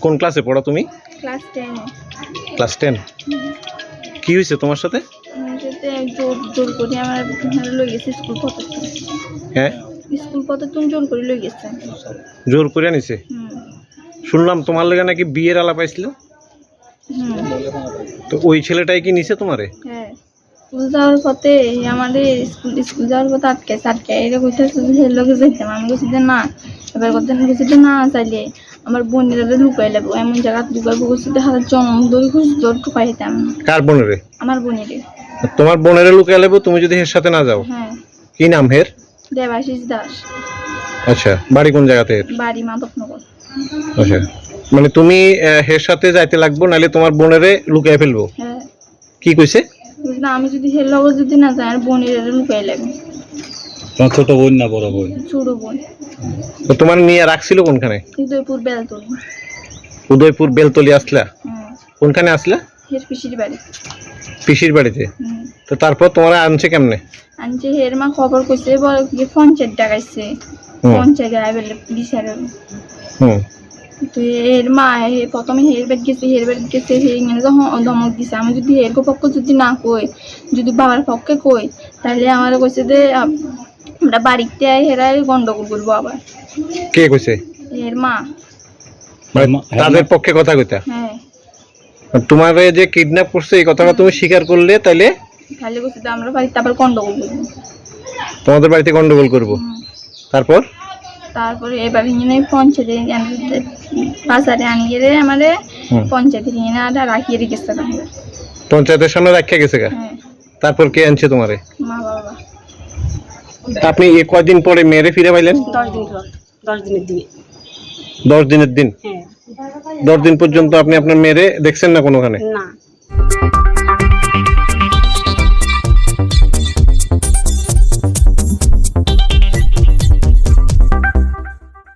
কোন ক্লাসে পড়ো তুমি? ক্লাস টেনে ক্লাস টেন। কি হয়েছে তোমার সাথে? জোর জোর করে আমার লই গেছে স্কুল পথে হ্যাঁ? স্কুল পথে তুমি জোর করে লই গেছে। জোর করে নিছে শুনলাম তোমার লেগে নাকি বিয়ের আলাপ পাইছিল হুম। তো ওই ছেলেটাই কি নিছে তোমারে? হ্যাঁ। স্কুল যাওয়ার পথে আমাদের স্কুল স্কুল যাওয়ার পথে এটা হের লগে যাইতাম। আমি বলছি যে না। এবার বলছি যে না চাইলে। আমার বোনেরা লুকাই লাগবো এমন জায়গা লুকাই বলছি যে হাতে জন্ম দই খুঁজ দৌড় টুকাই দিতাম কার বোনেরে? আমার বোনেরে তোমার বোনেরে লুকিয়ে লেবো তুমি যদি হের সাথে না যাও। হ্যাঁ। কি নাম হের? দেবাশিস দাস। আচ্ছা বাড়ি কোন জায়গাতে এর? বাড়ি মাধবনগর। আচ্ছা মানে তুমি হের সাথে যাইতে লাগবো নাহলে তোমার বোনেরে লুকিয়ে ফেলব? হ্যাঁ। কি কইছে? না, আমি যদি হের লগে যদি না যাই আর বোনেরা লুকাই লাগবে। তোমার ছোট বোন না বড় বোন? ছোট বোন। তোমার নিয়ে রাখছিল কোনখানে? উদয়পুর বেলতলি। উদয়পুর বেলতলি আসলা? কোনখানে আসলা? পিসির বাড়ি। পিসির বাড়িতে? তো তারপর আনছে কেমনে? আনছে হের মা খবর কইছে বল যে পঞ্চায়েত ডাকাইছে। পঞ্চায়েত আইবেল বিচার। হুম। তো এর মা প্রথমে হের বেড গেছে হের বেড গেছে হে ধমক দিছে আমি যদি হের পক্ষ যদি না কই যদি বাবার পক্ষে কই তাহলে আমার কইছে যে আমরা বাড়িতে গন্ডগোল করব আবার। কে কইছে? এর মা। মানে তাদের পক্ষে কথা কইতা? হ্যাঁ। তোমার যে কিডন্যাপ করছে এই কথাটা তুমি স্বীকার করলে তাহলে কইছে যে আমরা বাড়িতে আবার গন্ডগোল করব। তোমাদের বাড়িতে গন্ডগোল করব। তারপর? এবার ইঞ্জিনে পঞ্চায়েতে বাজারে আনিয়ে রে পঞ্চায়েতে রাখিয়ে রেখেছে পঞ্চায়েতের সামনে রাখিয়ে গেছে হ্যাঁ। তারপর কে আনছে তোমারে? মা আপনি এ কয়দিন পরে মেরে ফিরে পাইলেন? দশ দিন পর দশ দিনের দিনে দশ দিনের দিন? হ্যাঁ। দশ দিন পর্যন্ত আপনি আপনার মেরে দেখছেন না কোনোখানে? না।